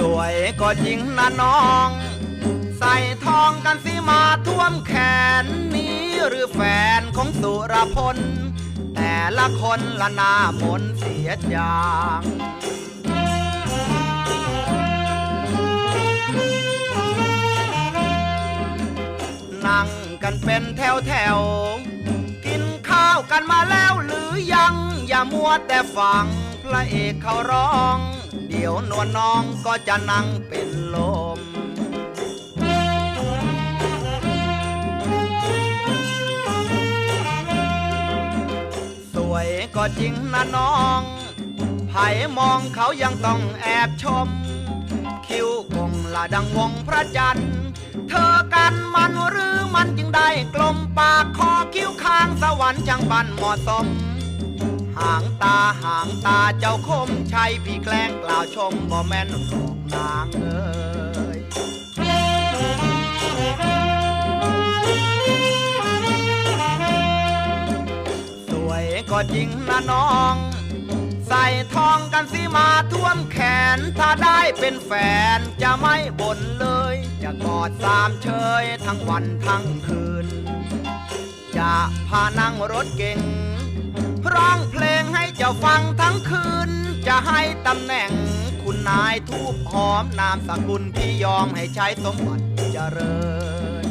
สวยก็จริงนะน้อง ใส่ทองกันสิมาท่วมแขนนี้หรือแฟนของสุรพล แต่ละคนละหน้ามนเสียจางนั่งกันเป็นแถวแถว กินข้าวกันมาแล้วหรือยัง อย่ามัวแต่ฟังพระเอกเขาร้อง เดี๋ยวนวลน้องก็จะนั่งเป็นลม สวยก็จริงนะน้องไผ่มองเขายังต้องแอบชม คิ้วคงละดังวงพระจันทร์ เธอกันมันหรือมันจึงได้กลมปากคอคิ้วข้างสวรรค์จังบันเหมาะสม หางตาหางตาเจ้าคมชัยพี่แกล้งกล่าวชมบ่แม่นหอกนางเอ้ยสวยก็จริงนะน้อง ใส่ทองกันสิมาท่วมแขน ถ้าได้เป็นแฟนจะไม่บ่นเลย จะกอดสามเชยทั้งวันทั้งคืน จะพานั่งรถเก่ง งให้เจ้าฟังทั้งคืน จะให้ตำแหน่ง คุณนายทูบหอมนามสกุลที่ยอมให้ใช้สมบัติเจริญ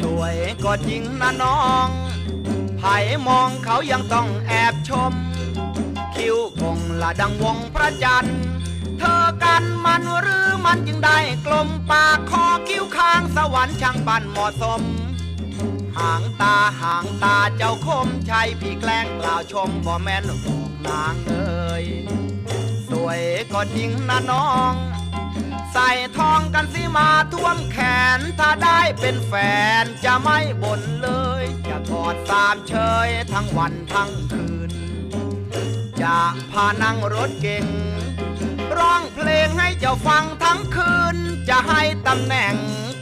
สวยก็จริงนะน้องไผ่มองเขายังต้องแอบชม คิ้วคงละดังวงพระจันทร์ เธอกันมันหรือมันจึงได้กลมปากคอคิ้ว ข้างสวรรค์ช่างปันเหมาะสม หางตาหางตาเจ้าคมชัยพี่แกล้งกล่าวชมบ่แม่นบอกนางเอ้ยสวยก็จริงนะน้อง ใส่ทองกันสิมาท่วมแขน ถ้าได้เป็นแฟนจะไม่บ่นเลย จะกอดสามเชยทั้งวันทั้งคืน จะพานั่งรถเก่งร้องเพลงให้เจ้าฟังทั้งคืน จะให้ตำแหน่ง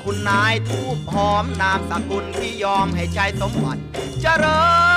คุณนายทูบหอมนามสกุลที่ยอมให้ใช้สมบัติเจริญ